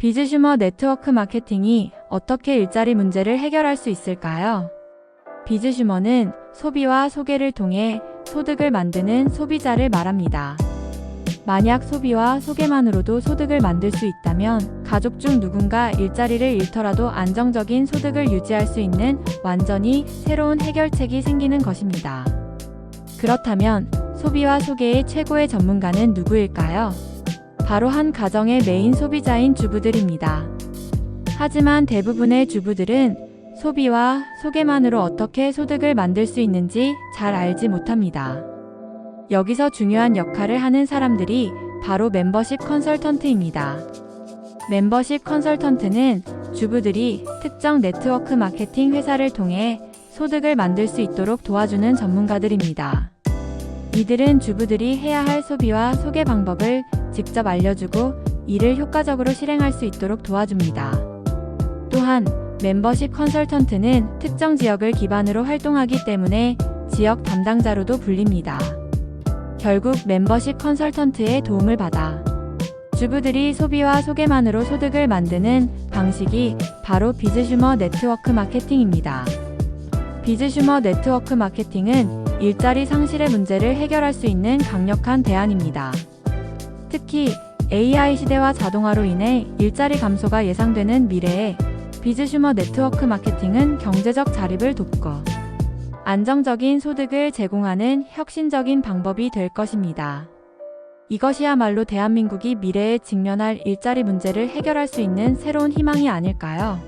비즈슈머 네트워크 마케팅이 어떻게 일자리 문제를 해결할 수 있을까요? 비즈슈머는 소비와 소개를 통해 소득을 만드는 소비자를 말합니다. 만약 소비와 소개만으로도 소득을 만들 수 있다면 가족 중 누군가 일자리를 잃더라도 안정적인 소득을 유지할 수 있는 완전히 새로운 해결책이 생기는 것입니다. 그렇다면 소비와 소개의 최고의 전문가는 누구일까요? 바로 한 가정의 메인 소비자인 주부들입니다. 하지만 대부분의 주부들은 소비와 소개만으로 어떻게 소득을 만들 수 있는지 잘 알지 못합니다. 여기서 중요한 역할을 하는 사람들이 바로 멤버십 컨설턴트입니다. 멤버십 컨설턴트는 주부들이 특정 네트워크 마케팅 회사를 통해 소득을 만들 수 있도록 도와주는 전문가들입니다. 이들은 주부들이 해야 할 소비와 소개 방법을 직접 알려주고 이를 효과적으로 실행할 수 있도록 도와줍니다. 또한 멤버십 컨설턴트는 특정 지역을 기반으로 활동하기 때문에 지역 담당자로도 불립니다. 결국 멤버십 컨설턴트의 도움을 받아 주부들이 소비와 소개만으로 소득을 만드는 방식이 바로 비즈슈머 네트워크 마케팅입니다. 비즈슈머 네트워크 마케팅은 일자리 상실의 문제를 해결할 수 있는 강력한 대안입니다. 특히 AI 시대와 자동화로 인해 일자리 감소가 예상되는 미래에 비즈슈머 네트워크 마케팅은 경제적 자립을 돕고 안정적인 소득을 제공하는 혁신적인 방법이 될 것입니다. 이것이야말로 대한민국이 미래에 직면할 일자리 문제를 해결할 수 있는 새로운 희망이 아닐까요?